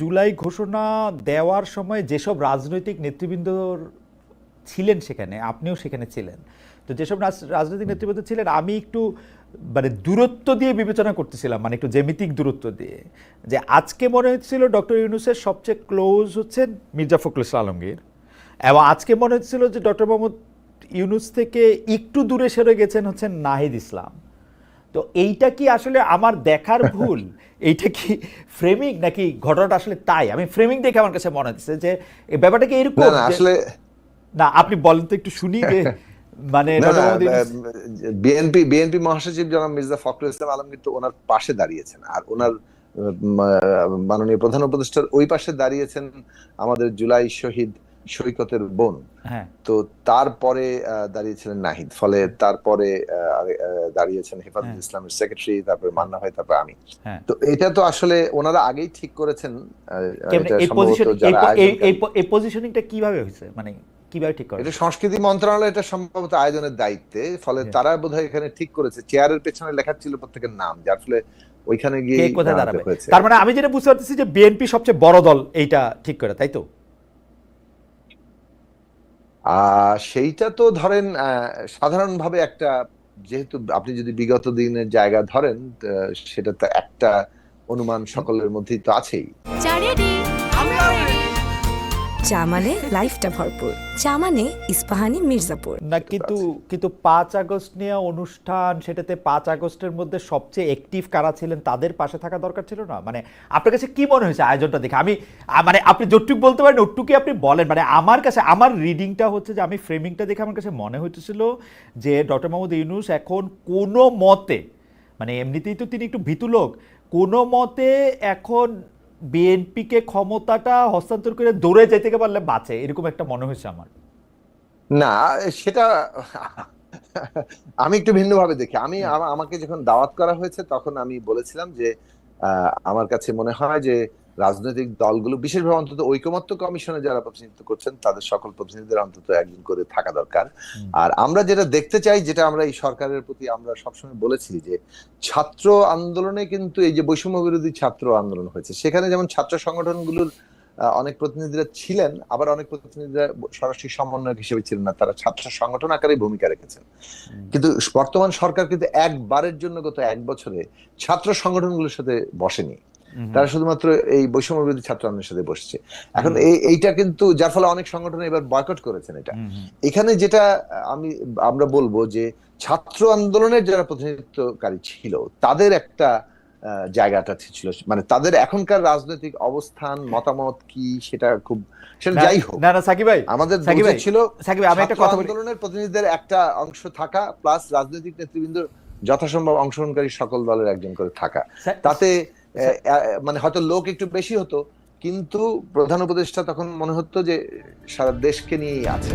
জুলাই ঘোষণা দেওয়ার সময় যেসব রাজনৈতিক নেতৃবৃন্দ ছিলেন সেখানে, আপনিও সেখানে ছিলেন। তো যেসব রাজনৈতিক নেতৃবৃন্দ ছিলেন, আমি একটু মানে দূরত্ব দিয়ে বিবেচনা করতেছিলাম মানে একটু জ্যামিতিক দূরত্ব দিয়ে। যে আজকে মনে হচ্ছিল ডক্টর ইউনুসের সবচেয়ে ক্লোজ হচ্ছেন মির্জা ফখরুল আলমগীর। এবং আজকে মনে হচ্ছিল যে ডক্টর মোহাম্মদ ইউনুস থেকে একটু দূরে সরে গেছেন হচ্ছেন নাহিদ ইসলাম। তো এইটা কি আসলে আমার দেখার ভুল? এইটা কি ফ্রেমিং নাকি ঘটনাটা আসলে তাই? আমি ফ্রেমিং দেখে আমার কাছে মনে হচ্ছে যে এই ব্যাপারটা কি এরকম আসলে না আপনি বলেন তো একটু শুনি যে মানে বিএনপি বিএনপি মহাসচিব জনাব মির্জা ফখরুল ইসলাম আলমগীর তো ওনার পাশে দাঁড়িয়েছেন। আর ওনার মাননীয় প্রধান উপদেষ্টার ওই পাশে দাঁড়িয়েছেন আমাদের জুলাই শহীদ সৈকতের বোন। হ্যাঁ। তো তারপরে দাঁড়িয়েছিলেন নাহিদ। ফলে তারপরে দাঁড়িয়েছেন হেফাজত হ্যাঁ। ইসলামের সেক্রেটারি তারপরে মান্না ভাই তারপরে আমি। হ্যাঁ। তো এটা তো আসলে ওনারা আগেই ঠিক করেছেন এই পজিশনিংটা কীভাবে হয়েছে? মানে কীভাবে ঠিক করে এটা সংস্কৃতি মন্ত্রণালয় এটা সম্ভবত আয়োজনের দায়িত্বে। ফলে হ্যাঁ। তারা বোধহয় এখানে ঠিক করেছে। চেয়ারের পেছনে লেখা ছিল প্রত্যেকের নাম যার ফলে ওইখানে গিয়ে কোথায় দাঁড়াবে? তার মানে আমি যেটা বুঝতে পারতেছি যে বিএনপি সবচেয়ে বড় দল এইটা ঠিক করে তাই তো? সেইটা তো ধরেন সাধারণভাবে একটা, যেহেতু আপনি যদি বিগত দিনের জায়গা ধরেন সেটা তো একটা অনুমান সকলের মধ্যেই তো আছেই। চা মানে লাইফটা ভরপুর। চা মানে ইস্পাহানি মির্জাপুর। না, কিন্তু কিন্তু পাঁচ আগস্ট নিয়ে অনুষ্ঠান, সেটাতে পাঁচ আগস্টের মধ্যে সবচেয়ে অ্যাক্টিভ কারা ছিলেন, তাদের পাশে থাকা দরকার ছিল না? মানে আপনার কাছে কি মনে হয়েছে আয়োজনটা দেখে? আমি মানে আপনি যতটুকু বলতে পারেন, ওটুকুই আপনি বলেন। মানে আমার কাছে, আমার রিডিংটা হচ্ছে যে, আমি ফ্রেমিংটা দেখে আমার কাছে মনে হইতেছিল যে ডক্টর মোহাম্মদ ইউনুস এখন কোনো মতে মানে এমনিতেই তো তিনি একটু ভীতু লোক, কোনো মতে এখন বিএনপিকে ক্ষমতাটা হস্তান্তর করে দৌড়ে যেতে পারলে বাঁচে এরকম একটা মনে হয়েছে আমার। না সেটা আমি একটু ভিন্নভাবে দেখি। আমি আমাকে যখন দাওয়াত করা হয়েছে তখন আমি বলেছিলাম যে আমার কাছে মনে হয় যে রাজনৈতিক দলগুলো বিশেষভাবে অন্তত ঐকমত্য কমিশনে যারা প্রতিনিধিত্ব করছেন তাদের সকল প্রতিনিধিদের অন্তত একজন করে থাকা দরকার। আর আমরা যেটা দেখতে চাই যেটা আমরা এই সরকারের প্রতি আমরা সবসময় বলেছি যে ছাত্র আন্দোলনে কিন্তু এই যে বৈষম্য বিরোধী ছাত্র আন্দোলন হয়েছে সেখানে যেমন ছাত্র সংগঠনগুলোর অনেক প্রতিনিধিরা ছিলেন আবার অনেক প্রতিনিধিরা সরাসরি সমন্বয়ক হিসেবে ছিলেন না তারা ছাত্র সংগঠন আকারে ভূমিকা রেখেছেন। কিন্তু বর্তমান সরকার কিন্তু একবারের জন্য গত এক বছরে ছাত্র সংগঠনগুলোর সাথে বসেনি। তারা শুধুমাত্র এই বৈষম্য বিরোধী ছাত্র আন্দোলনের সাথে বসছে। এখন এইটা কিন্তু যার ফলে অনেক সংগঠন এবার বয়কট করেছেন এটা। এখানে যেটা আমি আমরা বলব যে ছাত্র আন্দোলনের যারা প্রতিনিধিত্বকারী ছিল তাদের একটা জায়গাটা ছিল। মানে তাদের এখনকার রাজনৈতিক অবস্থান মতামত কি সেটা খুব সেটা যাই হোক। না না সাকিব ভাই আমাদের সাকিব ভাই, ছিল সাকিব আমি একটা কথা বলি। আন্দোলনের প্রতিনিধিদের একটা অংশ থাকা প্লাস রাজনৈতিক নেতৃবৃন্দ যথাসম্ভব অংশগ্রহণকারী সকল দলের একজন করে থাকা। তাতে মানে হয়তো লোক একটু বেশি হতো, কিন্তু প্রধান উপদেষ্টা তখন মনে হতো যে সারা দেশকে নিয়েই আছে।